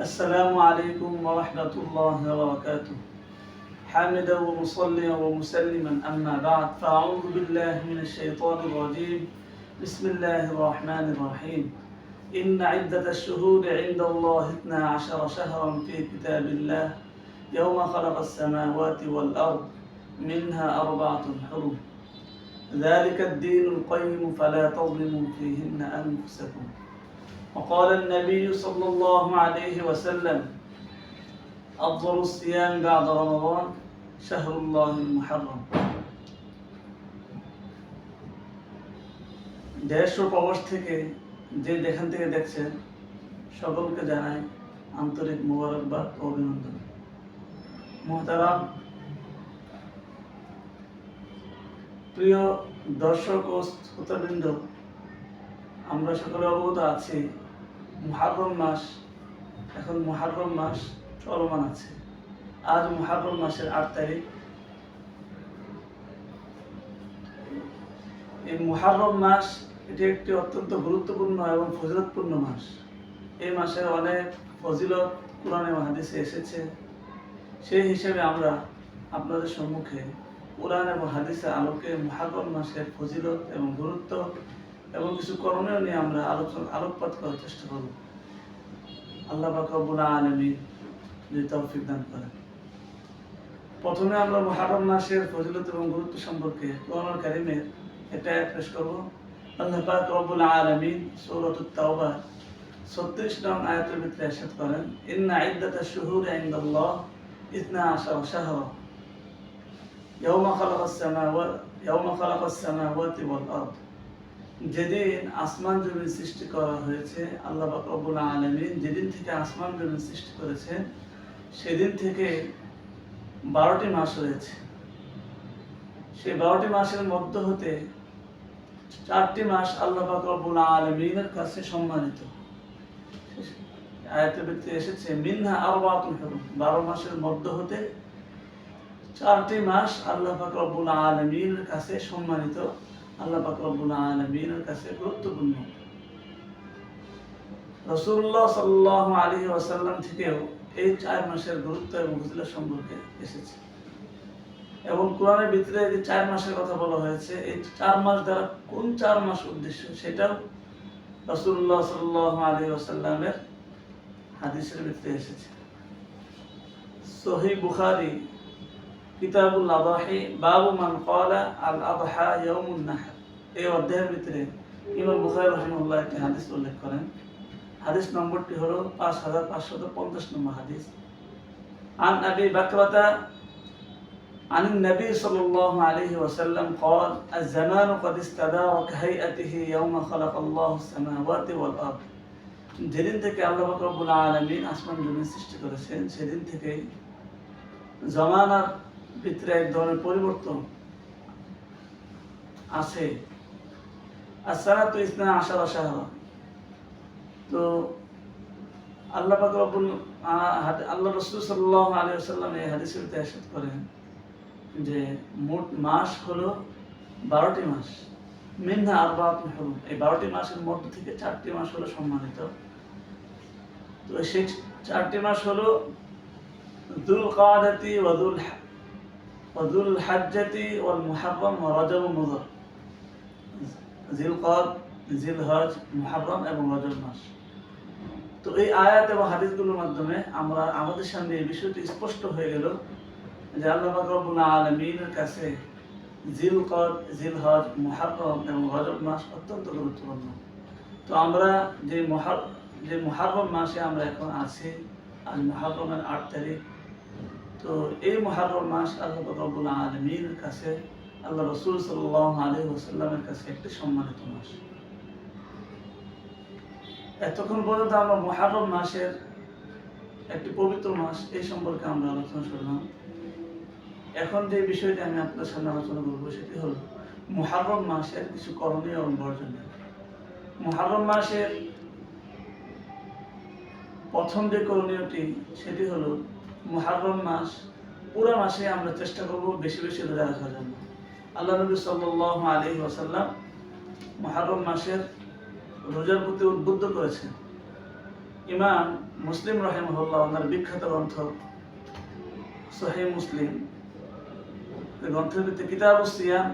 السلام عليكم ورحمة الله وبركاته. حامدا ومصليا ومسلما أما بعد فأعوذ بالله من الشيطان الرجيم. بسم الله الرحمن الرحيم. إن عدة الشهور عند الله اثنا عشر شهرا في كتاب الله يوم خلق السماوات والأرض منها أربعة حرم ذلك الدين القيم فلا تظلموا فيهن أنفسكم. وقال النبي صلى الله عليه وسلم أفضل الصيام بعد رمضان شهر الله المحرم দেশ ও প্রবাস থেকে যে যেখান থেকে দেখছেন সকলকে জানাই আন্তরিক মোবারকবাদ ও অভিনন্দন মহতারাম প্রিয় দর্শক ও শ্রোতাবৃন্দ আমরা সকলে অবগত আছি, মুহাররম মাস, এখন মুহাররম মাস চলমান আছে। আজ মুহাররম মাসের আট তারিখ। এই মুহাররম মাস, এটি একটি অত্যন্ত গুরুত্বপূর্ণ এবং ফজিলতপূর্ণ মাস। এই মাসের অনেক ফজিলত কোরআনে হাদিসে এসেছে। সেই হিসেবে আমরা আপনাদের সম্মুখে কোরআন এবং হাদিসের আলোকে মুহাররম মাসের ফজিলত এবং গুরুত্ব এবং কিছু করণীয় নিয়ে আমরা আলোচনা আলোকপাত করার চেষ্টা করব। আল্লাহ বাকবুল আলমী যদি তৌফিক দান করেন। প্রথমে আমরা মুহাররম মাসের ফজিলত এবং গুরুত্ব সম্পর্কে কোরআন কারিমের এটা পেশ করব। আল্লাহ পাক রব্বুল আলামিন সূরাতুত তাওবা 36 নং আয়াতের ভিতরে ইরশাদ করেন, ইন্না ইদ্দাতাশ শুহুরি ইনদাল্লাহ 12 শাহরা খালাকাস সামাওয়াত ইয়াওমা খালাকাস সামাওয়াতি ওয়াল আরদ। যেদিন আসমান জমিন সৃষ্টি করা হয়েছে, আল্লাহ রব্বুল আলামিন যেদিন থেকে আসমান জমিন সৃষ্টি করেছেন সেদিন থেকে বারোটি মাস রয়েছে। সেই বারোটি মাসের মধ্য হতে চারটি মাস আল্লাহ রব্বুল আলামিনের কাছে সম্মানিত। আয়াতের ভিতরে এসেছে, মিনহা আরবাতুল হুরুম। বারো মাসের মধ্য হতে চারটি মাস আল্লাহ রব্বুল আলামিনের কাছে সম্মানিত। আল্লাহ পাক রব্বুল আলামিনের কাছে গুরুত্বপূর্ণ। রাসূলুল্লাহ সাল্লাল্লাহু আলাইহি ওয়াসাল্লাম থেকেও এই চার মাসের গুরুত্ব এবং ফজিলত সম্পর্কে এসেছে। এবং কোরআনের ভিতরে যে চার মাসের কথা বলা হয়েছে, এই চার মাস দ্বারা কোন চার মাস উদ্দেশ্য সেটাও রাসূলুল্লাহ সাল্লাল্লাহু আলাইহি ওয়াসাল্লামের হাদিসের ভিতরে এসেছে। সহিহ বুখারী কিতাবুল আদাহি বাবু মান ক্বালা আল আদহা ইয়াউমুন নাহর এই অধ্যায়ের ভিতরে ইমাম বুখারী রাহিমাহুল্লাহ একটি হাদিস উল্লেখ করেন হাদিস নম্বরটি হলো পাঁচ হাজার পাঁচশত পঞ্চাশ নম্বর হাদিস عن أبي بكرة عن النبي صلى الله عليه وسلم قال الزمان قد استدار كهيئته يوم خلق الله السماوات والأرض যেদিন থেকে আল্লাহ পাক রব্বুল আলামিন আসমান জমিন সৃষ্টি করেছেন সেদিন থেকে জমানার ভিতরে এক ধরনের পরিবর্তন আছে। আসারা তো ইসনা আশারা শাহরা তো আল্লাহ আল্লাহ রসুল সাল্লাহ আলী সাল্লাম এই হাদিসের ইরশাদ করেন যে মোট মাস হলো বারোটি মাস। মিনহা আরবাত হরুম এই বারোটি মাসের মধ্য থেকে চারটি মাস হলো সম্মানিত। তো সেই চারটি মাস হলো দুল কাদাতি ওয়াদুল ওয়াদুল হাজ্জাতি ওয়াল মুহাররম ওয়া রজব ও মুদর জিল কদ জিল হজ, মুহাররম এবং রজব মাস। তো এই আয়াত এবং হাদিসগুলোর মাধ্যমে আমরা, আমাদের সামনে এই বিষয়টি স্পষ্ট হয়ে গেল যে আল্লাহ রব্বুল আলামিনের কাছে জিল কদ জিল হজ, মুহাররম এবং রজব মাস অত্যন্ত গুরুত্বপূর্ণ। তো আমরা যে মহার যে মুহাররম মাসে আমরা এখন আছি, আজ মুহাররমের আট তারিখ তো এই মুহাররম মাস আল্লাহ আলামিনের কাছে, আল্লাহ রসুল আলাইহি ওয়াসাল্লামের কাছে একটি সম্মানিত মাস। এতক্ষণ পর্যন্ত আমরা মুহাররম মাসের একটি পবিত্র মাস এই সম্পর্কে আমরা আলোচনা করলাম। এখন যে বিষয়টি আমি আপনার সামনে আলোচনা করব সেটি হল মুহাররম মাসের কিছু করণীয় এবং বর্জনীয়। মুহাররম মাসের প্রথম যে করণীয়টি সেটি হলো মুহাররম মাস, পুরো মাসে আমরা চেষ্টা করব বেশি বেশি রোজা রাখার জন্য। আল্লাহ নবী সাল্লাল্লাহু আলী ওসাল্লাম মুহাররম মাসের রোজার প্রতি উদ্বুদ্ধ করেছেন। ইমাম মুসলিম রহেমহল্লা ওনার বিখ্যাত গ্রন্থ সহি মুসলিম গ্রন্থের ভিতরে কিতাব সিয়াম,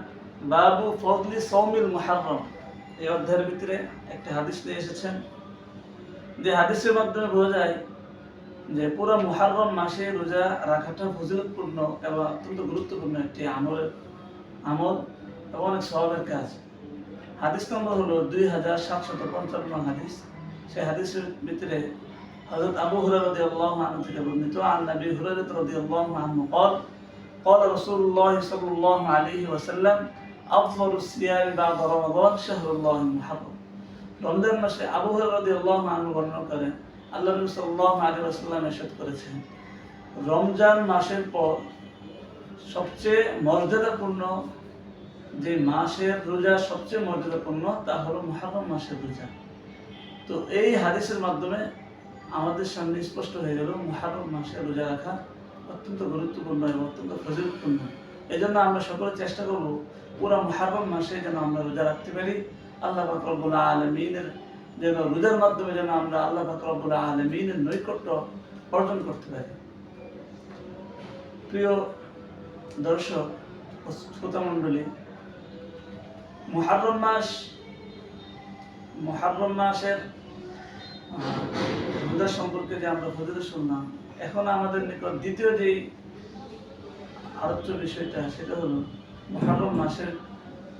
বাবু ফজলি সৌমিল মুহাররম, এই অধ্যায়ের ভিতরে একটি হাদিস নিয়ে এসেছেন। যে হাদিসের মাধ্যমে বোঝা যায় যে পুরো মুহাররম মাসে রোজা রাখাটা ফজিলতপূর্ণ এবং অত্যন্ত গুরুত্বপূর্ণ একটি আমলের আমল এবং অনেক সহবের কাজ হাদিস নম্বর হলো দুই হাজার সাতশত পঞ্চান্ন হাদিস সেই হাদিসের ভিতরে হযরত আবু হুরায়রা রাদিয়াল্লাহু আনহু থেকে বর্ণিত আন নবী হুরায়রা রাদিয়াল্লাহু আনহু قال قال رسول الله صلى الله عليه وسلم أفضل الصيام بعد رمضان شهر الله المحرم রমজান মাসে আবু হুরায়রা রাদিয়াল্লাহু আনহু বর্ণনা করেন আল্লাহ নবী সাল্লাল্লাহু আলাইহি ওয়াসাল্লাম ইরশাদ করেছেন। রমজান মাসের পর সবচেয়ে মর্যাদাপূর্ণ যে মাসের রোজা সবচেয়ে মর্যাদাপূর্ণ তা হলো মুহররম মাসের রোজা। তো এই হাদিসের মাধ্যমে আমাদের সামনে স্পষ্ট হয়ে গেল মুহররম মাসে রোজা রাখা অত্যন্ত গুরুত্বপূর্ণ এবং অত্যন্ত ফজিলতপূর্ণ। এই জন্য আমরা সকলে চেষ্টা করব পুরো মুহররম মাসে যেন আমরা রোজা রাখতে পারি। আল্লাহ রব্বুল আলমিনের যেন রোজার মাধ্যমে যেন আমরা আল্লাহ পাক রব্বুল আলমিনের নৈকট্য অর্জন করতে পারি। প্রিয় দর্শক ও শ্রোতা মণ্ডলী মুহাররম মাস, মুহাররম মাসের রোজা সম্পর্কে যে আমরা ফজিলত শুনলাম, এখন আমাদের নিকট দ্বিতীয় যেই আলোচ্য বিষয়টা, সেটা হলো মুহাররম মাসের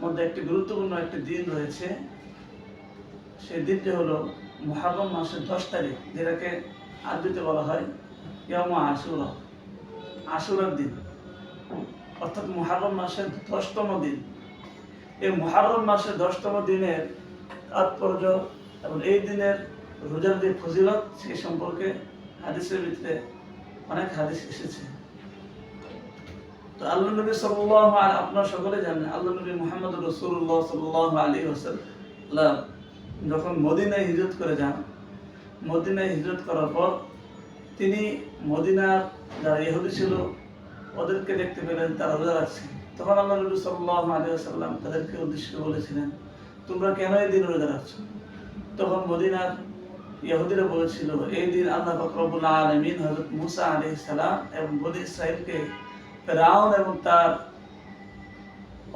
মধ্যে একটি গুরুত্বপূর্ণ একটি দিন রয়েছে। সেই দিনটি হলো মুহাররম মাসের দশ তারিখ, যেটাকে আরবিতে বলা হয় ইয়াম আশুরা। আশুরার দিন। অর্থাৎ মুহাররম মাসের দশতম দিন। এই মুহাররম মাসের দশতম দিনের তাৎপর্য এবং এই দিনের রোজার যে ফজিলত সেই সম্পর্কে হাদিসের ভিতরে অনেক হাদিস এসেছে। তো আল্লাহ নবী আলাইহি, আপনারা সকলে জানেন আল্লাহ নবী মুহাম্মদ রাসূলুল্লাহ সাল্লাল্লাহু আলাইহি ওয়াসাল্লাম যখন মদিনায় হিজরত করে যান, মদিনায় হিজরত করার পর তিনি মদিনার যারা ইহুদি ছিল, ওদেরকে দেখতে পেলেন, তারা রোজা রাখছে। তখন আল্লাহ নবী সাল্লাল্লাহু আলাইহি ওয়াসাল্লাম তাদেরকে উদ্দেশ্য বলেছিলেন, তোমরা কেন এই দিন রোজা রাখছো? তখন মদিনার ইহুদিরা বলেছিল, এই দিন আল্লাহ পাক রব্বুল আলামিন হযরত মুসা আলাইহিস সালাম এবং বনি ইসরাইলকে ফেরাউন এবং তার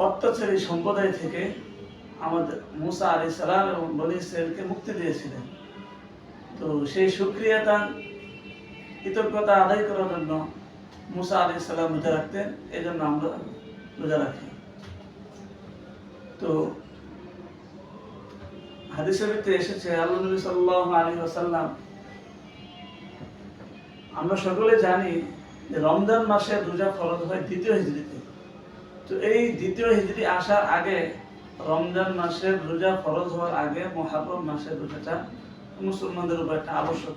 অত্যাচারী সম্প্রদায় থেকে আমাদের মুসা আলাইহিস সালাম এবং বনি ইসরাইলকে মুক্তি দিয়েছিলেন। তো সেই সুক্রিয়াতা কৃতজ্ঞতা আদায় করার জন্য মুসা আলাইহিস সালাম রোজা রাখতেন এই জন্য আমরা রোজা রাখি। তো হাদিসের এসেছে, আল্লাহ নবী সাল্লাল্লাহু আলাইহি ওয়াসাল্লাম, আমরা সকলে জানি যে রমজান মাসে রোজা ফরজ হয় দ্বিতীয় হিজরিতে তো এই দ্বিতীয় হিজরি আসার আগে রমজান মাসের রোজা ফরজ হওয়ার আগে মহারম মাসের রোজাটা মুসলমানদের উপর একটা আবশ্যক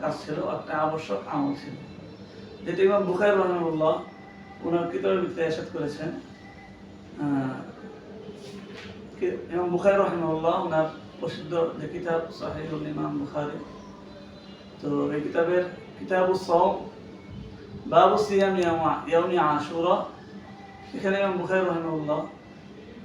কাজ ছিল, একটা আবশ্যক আমল ছিল। যেটি ইমাম বুখারি রহমানুল্লাহ ওনার কিতাবের ভিতরে এসাদ করেছেন। ইমাম বুখারি রহমানুল্লাহ ওনার প্রসিদ্ধ যে কিতাব সাহিহুল ইমাম বুখারি, তো এই কিতাবের কিতাবু সওম, বাবু সিয়াম ইয়ামা আশুরা। এখানে ইমাম বুখারি একটা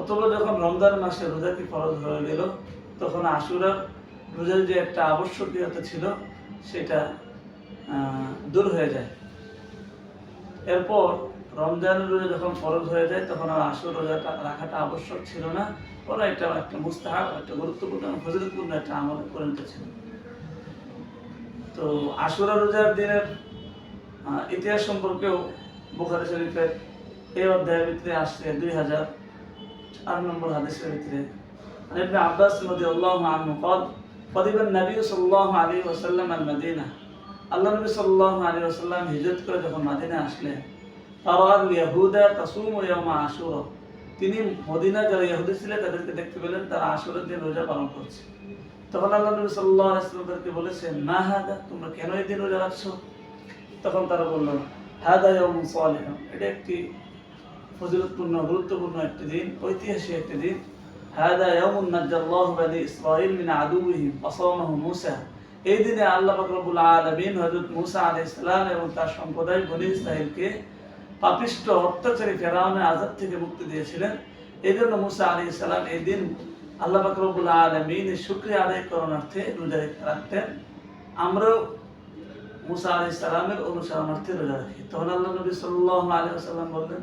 অতঃপর যখন রমজান মাসে রোজাটি ফরজ হয়ে গেল, তখন আশুরার রোজার যে একটা আবশ্যকীয়তা ছিল, সেটা দূর হয়ে যায়। এরপর রমজানের রোজা যখন ফরজ হয়ে যায়, তখন আর আসর রোজাটা রাখাটা আবশ্যক ছিল না। ওরা এটা একটা মুস্তাহাব, একটা গুরুত্বপূর্ণ এবং ফজিলতপূর্ণ একটা আমলে পরিণত ছিল তো আশুরা রোজার দিনের ইতিহাস সম্পর্কেও বুখারি শরীফের এই অধ্যায়ের ভিতরে আসছে দুই হাজার চার নম্বর হাদিসের ভিতরে عن ابن عباس رضي الله عنه قال قدم النبي صلى الله عليه وسلم المدينة আল্লাহ নবী সাল্লাল্লাহু আলাইহি ওয়াসাল্লাম হিজরত করে যখন মাদিনা আসলেন তারাল ইয়াহুদা তাসুমু ইয়াউমা আশুরা তিনি মদিনা যারা ইহুদি ছিলেন তাদেরকে দেখতে পেলেন তারা আশুরার দিন রোজা পালন করছে তখন আল্লাহ নবী সাল্লাল্লাহু আলাইহি ওয়াসাল্লামকে বলেছেন মা হাদা তোমরা কেন এই দিন রোজা রাখছো তখন তারা বলল হাদা ইয়াউমুন সালিহ এটা একটি ফজিলতপূর্ণ, গুরুত্বপূর্ণ একটি দিন, ঐতিহাসিক একটি দিন। হাদা মিন ওয়াসামাহু মূসা। এই দিনে আল্লাহ পাক রব্বুল আলামিন এবং তার সম্প্রদায় বনি ইসরাঈলকে পাপিষ্ট, অত্যাচারী ফেরাউনের আজাদ থেকে মুক্তি দিয়েছিলেন। এই জন্য মুসা আলী সালাম এই দিন আল্লাহ বাকরবুল আলমিনের শুক্রিয়া আদায় করণার্থে রোজা রাখতেন। আমরাও মুসা আলী সালামের অনুসরণার্থে রোজা রাখি। তখন আল্লাহ নবী সাল্লাহ আলী সাল্লাম বললেন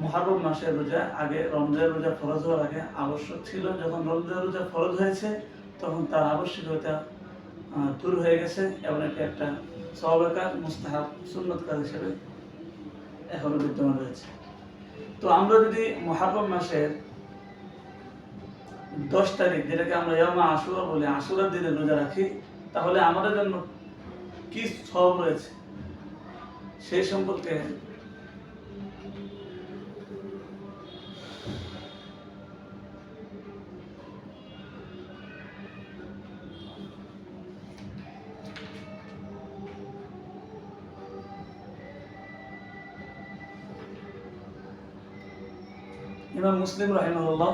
মহারম মাসের রোজা, আগে রমজান রোজা ফরজ হওয়ার আগে আবশ্যক ছিল। যখন রমজান রোজা ফরজ হয়েছে, তখন তার আবশ্যকতা দূর হয়ে গেছে এবং এটা একটা সহবেকার মুস্তাহাব, সুন্নত কাজ হিসেবে এখনও বিদ্যমান রয়েছে। তো আমরা যদি মহারম মাসের দশ তারিখ, যেটাকে আমরা ইয়ামা আশুরা বলি, আশুরার দিনে রোজা রাখি, তাহলে আমাদের জন্য কি সব রয়েছে? সেই সম্পর্কে ইমাম মুসলিম রাহিমাল্লাহ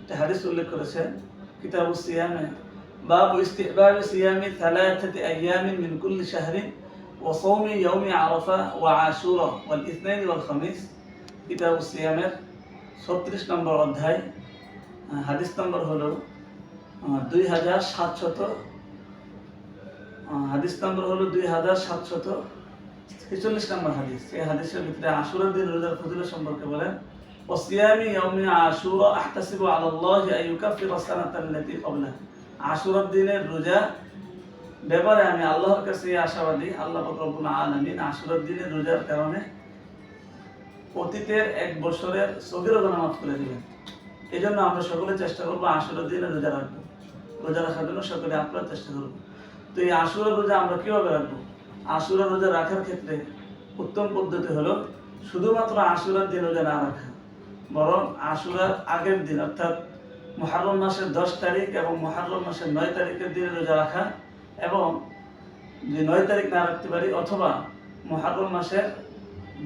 একটা হাদিস উল্লেখ করেছেন কিতাব সিয়ামে, বাব ইস্তিহবাব সিয়ামি থালাথাতি আইয়ামিন মিন কুল্লি শাহরিন ওয়া সাওমি ইয়াউমি ওয়া আশুরা ওয়াল ইসনাইন ওয়াল খামিজ কিতাব সিয়ামের 36 নম্বর অধ্যায় হাদিস নম্বর হলো 2700 হাদিস নম্বর হলো 2700 ছেচল্লিশ নম্বর হাদিস। এই হাদিসের ভিতরে আশুরের দিন রোজার ফজিলত সম্পর্কে বলেন, ওসিয়ামি ইয়াউমি আশুরা আহতাসিবু আলাল্লাহি ক্বাবলা আশুরার দিনের রোজা ব্যাপারে আমি আল্লাহর কাছে আশাবাদী, আল্লাহ রব্বুল আলামিন আশুরার দিনের রোজার কারণে অতীতের এক বছরের সগির গণমাফ করে দিবেন। এই জন্য আমরা সকলে চেষ্টা করব আশুরের দিনে রোজা রাখব। রোজা রাখার জন্য সকলে আপনার চেষ্টা করব। তো এই আশুরের রোজা আমরা কীভাবে রাখব? আশুরা রোজা রাখার ক্ষেত্রে উত্তম পদ্ধতি হলো শুধুমাত্র আশুরার দিন রোজা না রাখা, বরং আশুরার আগের দিন, অর্থাৎ মহারম মাসের দশ তারিখ এবং মহারম মাসের নয় তারিখের দিনে রোজা রাখা এবং যে নয় তারিখ না রাখতে পারি অথবা মহারম মাসের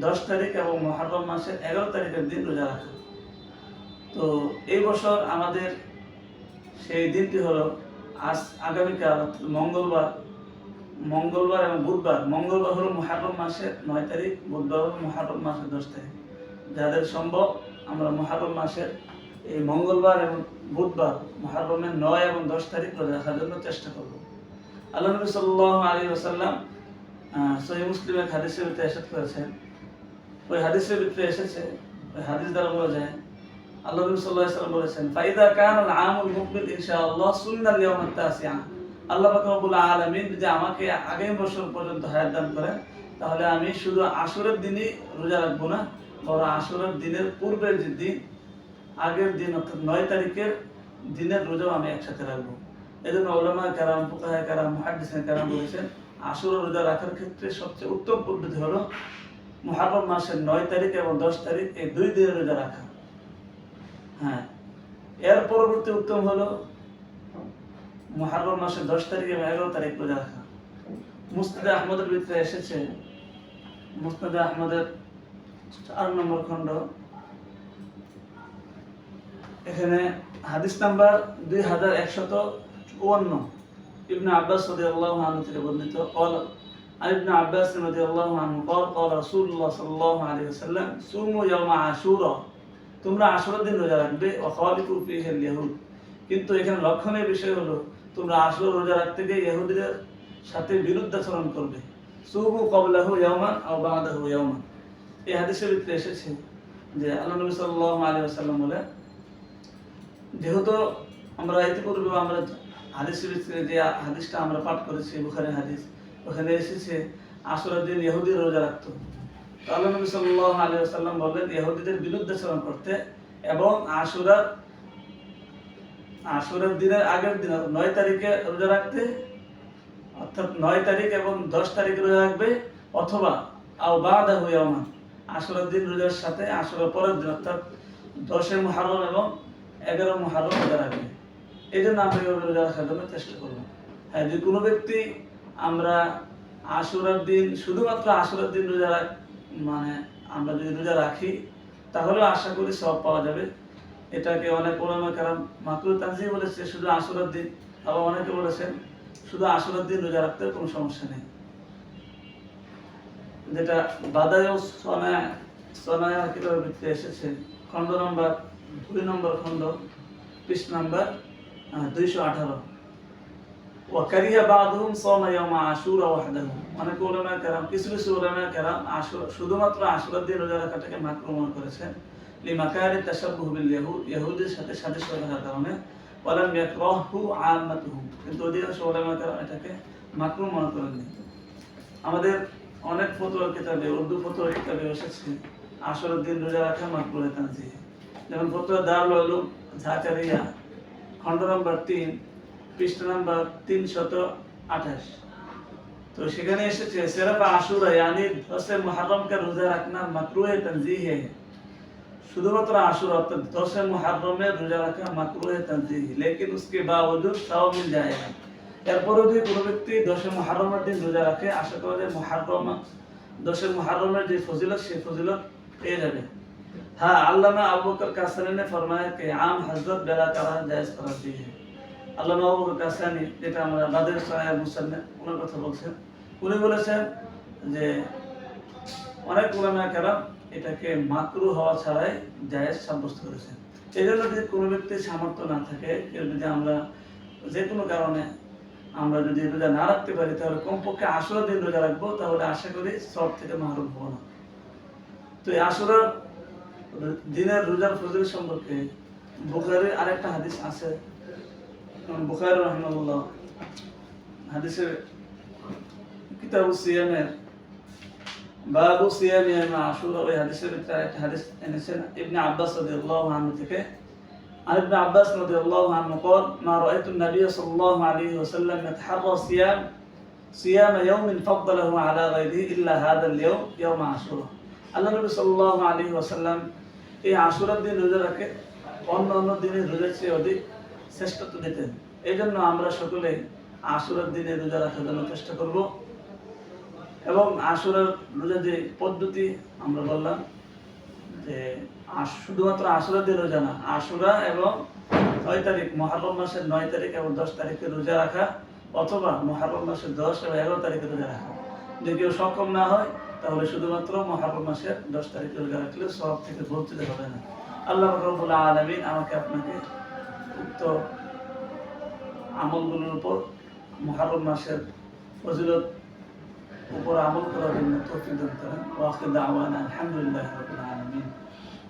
দশ তারিখ এবং মহারম মাসের এগারো তারিখের দিন রোজা রাখা। তো এই বছর আমাদের সেই দিনটি হলো আজ আগামীকাল, মঙ্গলবার মঙ্গলবার এবং বুধবার। মঙ্গলবার হলো মহারম মাসের নয় তারিখ, বুধবার হলো মহারম মাসের দশ তারিখ। যাদের সম্ভব, আমরা মহারম মাসের এই মঙ্গলবার এবং বুধবার মহারমের নয় এবং দশ তারিখ রোজা রাখার জন্য চেষ্টা করব। আল্লাহ নবী সাল্লাহ আলী ওসাল্লাম সহি মুসলিমের হাদিসের ভিতরে এসে করেছেন। ওই হাদিসের ভিতরে এসেছে, ওই হাদিস দ্বারা বলা যায়, আল্লাহ নবী সাল্লাহ সাল্লাম বলেছেন, ফাইদা কান আমুল মুকবিল ইনশাআল্লাহ সুন্নাল ইয়াউমাত তাসিআ। আল্লাহ রব্বুল আলামিন যদি আমাকে আগামী বছর পর্যন্ত হায়াত দান করেন, তাহলে আমি শুধু আসরের দিনই রোজা রাখব না, বরং আসরের দিনের পূর্বের যে দিন, আগের দিন অর্থাৎ নয় তারিখের দিনের রোজাও আমি একসাথে রাখব। এই জন্য ওলামা কারাম, ফুকাহা কারাম, মুহাদ্দিসিন কারাম বলেছেন, আসর রোজা রাখার ক্ষেত্রে সবচেয়ে উত্তম পদ্ধতি হলো মুহাররম মাসের নয় তারিখ এবং দশ তারিখ এই দুই দিনের রোজা রাখা। হ্যাঁ এর পরবর্তী উত্তম হলো মাসের দশ তারিখ এবং এগারো তারিখ রোজা রাখা। মুস্তাদা আহমদের ভিতরে এসেছে। মুস্তাদা আহমদের চার নম্বর খণ্ড। এখানে হাদিস নাম্বার দুই হাজার একশত চুয়ান্ন। ইবনে আব্বাস আল্লাহ মহানু থেকে বর্ণিত, কল ইবনে আব্বাস নদী আল্লাহ আনু কল কল রাসূলুল্লাহ সাল্লাল্লাহু আলাইহি সুমু ইয়াউমা আশুরা তোমরা আশুরার দিন রোজা রাখবে ওয়া খালিকু ফিহি কিন্তু এখানে লক্ষণের বিষয় হলো তোমরা আশুরা রোজা রাখতে গিয়ে ইহুদিদের সাথে বিরুদ্ধাচরণ করবে। সুমু ক্বাবলাহু ইয়াওমান আও বা'দাহু ইয়াওমান এই হাদিসের ভিতরে এসেছে যে আল্লাহ নবী সাল্লাল্লাহু আলাইহি ওয়াসাল্লাম বলে যেহেতু আমরা ইতিপূর্বে আমরা হাদিসের ভিতরে যে হাদিসটা আমরা পাঠ করেছি বুখারী হাদিস, ওখানে এসেছে আসরের দিন ইহুদি রোজা রাখতো। আল্লাহ নবী সাল্লাল্লাহু আলাইহি ওয়াসাল্লাম বললেন, ইহুদিদের বিরুদ্ধাচরণ করতে এবং আশুরার আশুরার দিনের আগের দিন নয় তারিখে রোজা রাখতে, অর্থাৎ নয় তারিখ এবং দশ তারিখে রোজা রাখবে, অথবা আও বাদা হুয়ামা আশুরার দিন রোজার সাথে আশুরার পরের দিন, অর্থাৎ দশে মুহাররম এবং এগারো মুহাররম রোজা রাখবে। এই জন্য আমরা রোজা রাখার জন্য চেষ্টা করব। হ্যাঁ যদি কোনো ব্যক্তি আমরা আশুরার দিন, শুধুমাত্র আশুরার দিন রোজা রাখ মানে আমরা যদি রোজা রাখি, তাহলেও আশা করি সব পাওয়া যাবে। এটাকে অনেক ওলামা কারাম মাকরু তানজি বলেছে, শুধু আশুরার দিন। আবার অনেকে বলেছেন, শুধু আশুরার দিন রোজা রাখতে কোনো সমস্যা নেই। যেটা বাদায় সনায় এসেছে? খণ্ড নম্বর, দুই নম্বর খণ্ড, পৃষ্ঠ নম্বর দুইশো আঠারো। ওয়াকারিয়া বাদহুম ইয়াওমা আশুরা ওয়াহদাহু। অনেক কেরাম, কিছু কিছু আশুরা, শুধুমাত্র আশুরার দিন রোজা রাখাটাকে মাকরু মনে করেছেন। লিমাকারে তাসাব্বুহ বিল ইয়াহুদ, ইয়াহুদের সাথে সাথে থাকার কারণে ওয়ালাম ইয়াকরাহু আম্মাতুহু কিন্তু এটাকে মাকরু মনে করেননি। আমাদের অনেক ফতোয়ার কিতাবে, উর্দু ফতোয়ার কিতাবে এসেছে আসরের দিন রোজা রাখা মাকরু হয়ে তানজিহ। যেমন ফতোয়া দারুল আলম খণ্ড নম্বর তিন, পৃষ্ঠ নম্বর তিন শত আঠাশ। তো সেখানে এসেছে সেরাপা আশুরা, ইয়ানি দশে মহারম রোজা রাখনা মাকরু তনজিহ। হ্যাঁ শুধুমাত্র আশুরা অর্থাৎ দশে মুহররমে রোজা রাখা মাকরুহ তনজিহ लेकिन उसके बावजूद सवाब मिल जाएगा এরপরও যদি কোনো ব্যক্তি দশে মুহররমের দিন রোজা রাখে আশা করা যায় মুহররম দশে মুহররমের যে ফজিলত সেই ফজিলত পেয়ে যাবে हाँ अल्लामा अबू बकर कासरी ने फरमाया कि आम हजरत बेला करा जायज कराती है আল্লামা আবু বকর কাসরানি যেটা আমরা বাদের সাহেব মুসান্নে ওনার কথা বলছেন উনি বলেছেন যে অনেক উলামা কেরাম এটাকে মাকরু হওয়া ছাড়াই জায়েজ সাব্যস্ত করেছেন। এই যদি কোনো ব্যক্তির সামর্থ্য না থাকে, কেউ যদি আমরা যে কোনো কারণে আমরা যদি রোজা না রাখতে পারি, তাহলে কমপক্ষে আসর দিন রোজা রাখব, তাহলে আশা করি সব থেকে মাহরুম হব না। তো এই আসরের দিনের রোজার ফজল সম্পর্কে বুখারির আরেকটা হাদিস আছে। বুখারি রহমাল্লাহ হাদিসের কিতাবু সিয়ামের বাবু সিয়াম ইয়াম আশুরা ওই হাদিসের ভিতরে একটা হাদিস এনেছেন ইবনে আব্বাস রাদিয়াল্লাহু আনহু থেকে عن ابن عباس رضي الله عنه قال ما رأيت النبي صلى الله عليه وسلم يتحرى صيام صيام يوم فضله على غيره إلا هذا اليوم يوم عاشوراء আল্লাহ নবী সাল্লাল্লাহু আলাইহি ওয়াসাল্লাম এই আশুরার দিন রোজা রাখে অন্য অন্য দিনের রোজার চেয়ে অধিক শ্রেষ্ঠত্ব দিতেন এই জন্য আমরা সকলে আশুরার দিনে রোজা রাখার জন্য চেষ্টা করব এবং আশুরার রোজা যে পদ্ধতি আমরা বললাম, যে শুধুমাত্র দিন রোজা না আশুরা এবং ছয় তারিখ, মহারম মাসের নয় তারিখ এবং দশ তারিখে রোজা রাখা অথবা মহারম মাসের দশ এবং এগারো তারিখে রোজা রাখা। যদি কেউ সক্ষম না হয়, তাহলে শুধুমাত্র মহারম মাসের দশ তারিখে রোজা রাখলে সব থেকে বঞ্চিত হবে না। আল্লাহ রবুল্লা আলমিন আমাকে আপনাকে উক্ত আমলগুলোর উপর মহারম মাসের ফজিলত উপর আমল করার জন্য তৌফিক দান করেন। ওয়াকিদ দাওয়ানা আলহামদুলিল্লাহ